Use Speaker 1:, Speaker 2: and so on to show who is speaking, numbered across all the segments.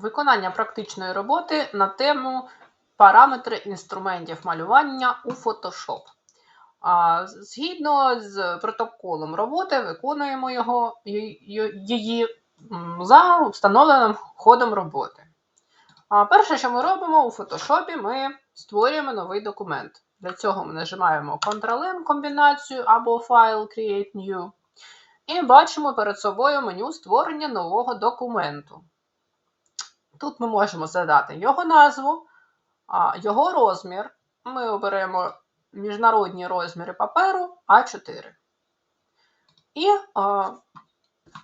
Speaker 1: Виконання практичної роботи на тему параметри інструментів малювання у Photoshop. Згідно з протоколом роботи, виконуємо його, її за встановленим ходом роботи. Перше, що ми робимо у Photoshop, ми створюємо новий документ. Для цього ми нажимаємо Ctrl-N комбінацію або файл Create New. І бачимо перед собою меню створення нового документу. Тут ми можемо задати його назву, його розмір. Ми оберемо міжнародні розміри паперу А4. І а,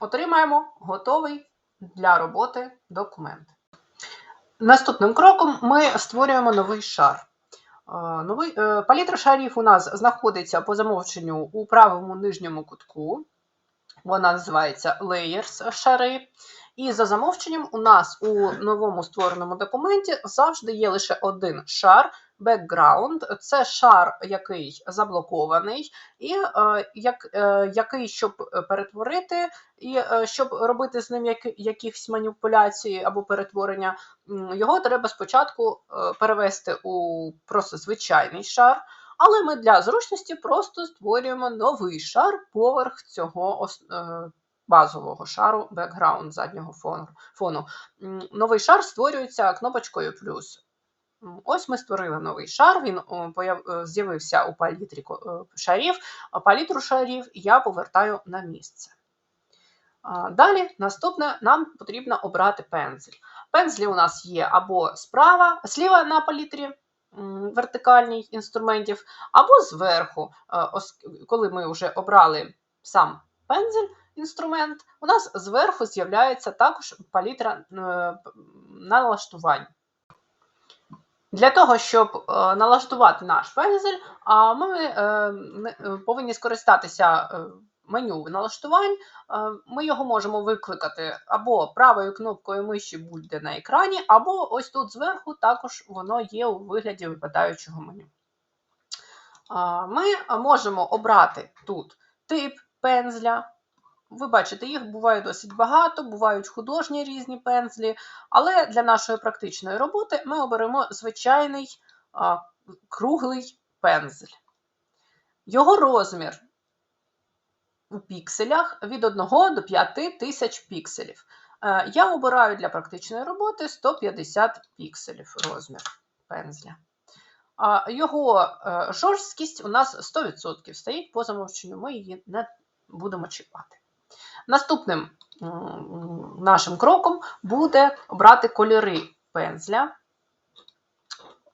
Speaker 1: отримаємо готовий для роботи документ. Наступним кроком ми створюємо новий шар. Новий, е, палітра шарів у нас знаходиться по замовченню у правому нижньому кутку. Вона називається Layers шари. І за замовченням у нас у новому створеному документі завжди є лише один шар background. Це шар, який заблокований, і е, як, е, який, щоб перетворити, і е, щоб робити з ним які, якісь маніпуляції або перетворення, його треба спочатку перевести у просто звичайний шар. Але ми для зручності просто створюємо новий шар поверх цього базового шару background заднього фону. Новий шар створюється кнопочкою плюс. Ось ми створили новий шар, він е, з'явився у палітрі е, шарів, палітру шарів я повертаю на місце. Далі, наступне, нам потрібно обрати пензель. Пензлі у нас є або справа, зліва на палітрі вертикальній інструментів, або зверху, е, коли ми вже обрали сам пензель, інструмент, у нас зверху з'являється також палітра е, налаштувань. Для того, щоб е, налаштувати наш пензель, ми е, повинні скористатися меню налаштувань. Ми його можемо викликати або правою кнопкою миші будь-де на екрані, або ось тут зверху також воно є у вигляді випадаючого меню. Ми можемо обрати тут тип пензля. Ви бачите, їх буває досить багато, бувають художні різні пензлі, але для нашої практичної роботи ми оберемо звичайний а, круглий пензель. Його розмір у пікселях від 1 до 5 тисяч пікселів. Е, Я обираю для практичної роботи 150 пікселів розмір пензля. Його е, жорсткість у нас 100% стоїть по замовченню, ми її не будемо чіпати. Наступним нашим кроком буде обрати кольори пензля.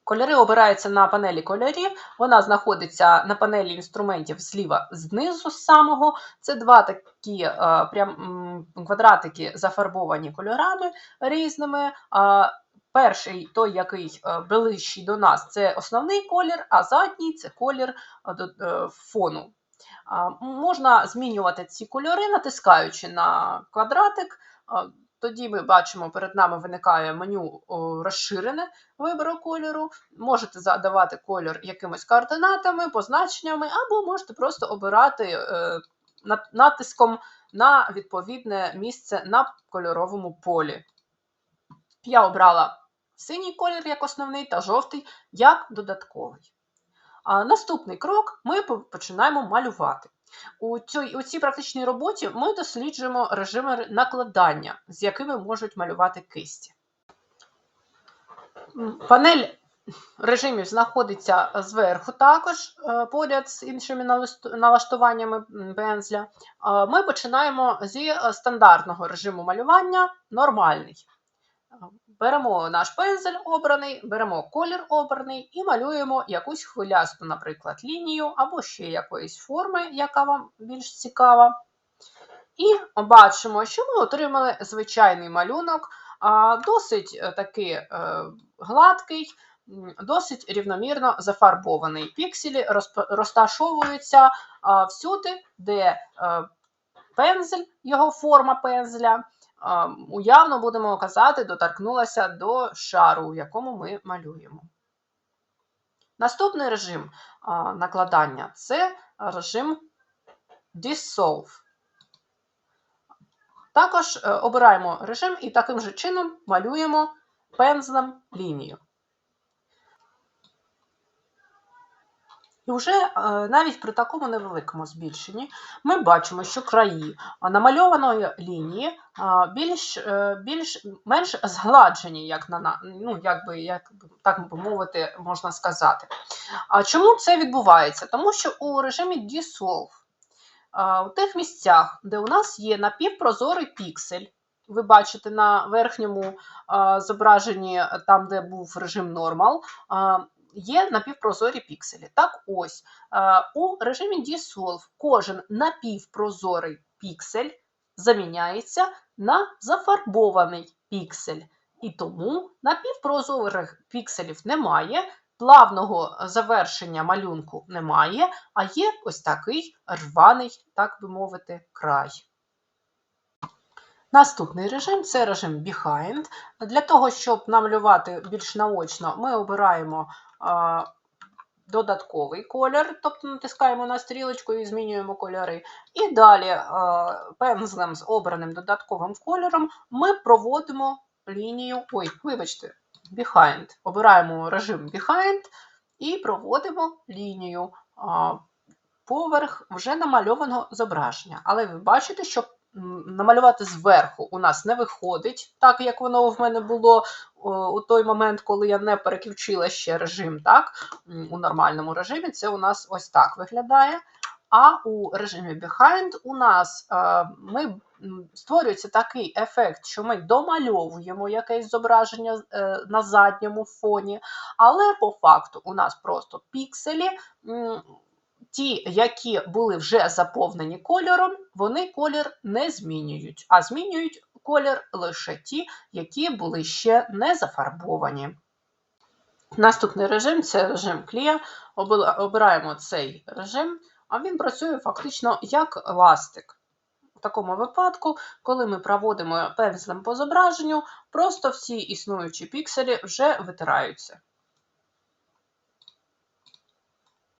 Speaker 1: Кольори обираються на панелі кольорів. Вона знаходиться на панелі інструментів зліва знизу самого. Це два такі е, прям, квадратики зафарбовані кольорами різними. А, Перший, той, який е, ближчий до нас, це основний колір, а задній це колір е, фону. Можна змінювати ці кольори, натискаючи на квадратик. Тоді ми бачимо, перед нами виникає меню розширене вибору кольору. Можете задавати кольор якимись координатами, позначеннями, або можете просто обирати е, натиском на відповідне місце на кольоровому полі. Я обрала синій колір як основний та жовтий як додатковий. Наступний крок ми починаємо малювати. У цій, у цій практичній роботі ми досліджуємо режими накладання, з якими можуть малювати кисті. Панель режимів знаходиться зверху також, е, поряд з іншими налаштуваннями м, пензля. Ми починаємо зі стандартного режиму малювання нормальний. Беремо наш пензель обраний, беремо колір обраний і малюємо якусь хвилясту, наприклад, лінію або ще якоїсь форми, яка вам більш цікава. І бачимо, що ми отримали звичайний малюнок, досить е, таки е, гладкий, досить рівномірно зафарбований. Пікселі розташовуються всюди, де е, пензель, його форма пензля, уявно будемо казати, доторкнулася до шару, в якому ми малюємо. Наступний режим накладання це режим Dissolve. Також е, обираємо режим і таким же чином малюємо пензлем лінію. І вже е, навіть при такому невеликому збільшенні ми бачимо, що краї намальованої лінії більш, е, більш менш згладжені, як на ну, як би, як так би мовити, можна сказати. А чому це відбувається? Тому що у режимі Dissolve у тих місцях, де у нас є напівпрозорий піксель, ви бачите на верхньому зображенні, е, там, де був режим Normal, є напівпрозорі пікселі. Так ось, е, у режимі Dissolve кожен напівпрозорий піксель заміняється на зафарбований піксель. І тому напівпрозорих пікселів немає, плавного завершення малюнку немає, а є ось такий рваний, так би мовити, край. Наступний режим це режим Behind. Для того, щоб намалювати більш наочно, ми обираємо додатковий колір, тобто натискаємо на стрілочку і змінюємо кольори. І далі пензлем з обраним додатковим кольором ми проводимо лінію. Ой, вибачте, Behind. Обираємо режим Behind і проводимо лінію поверх вже намальованого зображення. Але ви бачите, що намалювати зверху у нас не виходить, так як воно в мене було у той момент, коли я не переключила ще режим, так? У нормальному режимі це у нас ось так виглядає. А у режимі Behind у нас е, ми, створюється такий ефект, що ми домальовуємо якесь зображення е, на задньому фоні, але по факту у нас просто пікселі. Ті, які були вже заповнені кольором, вони колір не змінюють, а змінюють колір лише ті, які були ще не зафарбовані. Наступний режим це режим. Обила- Обираємо цей режим, а він працює фактично як ластик. В такому випадку, коли ми проводимо пензлем по зображенню, просто всі існуючі пікселі вже витираються.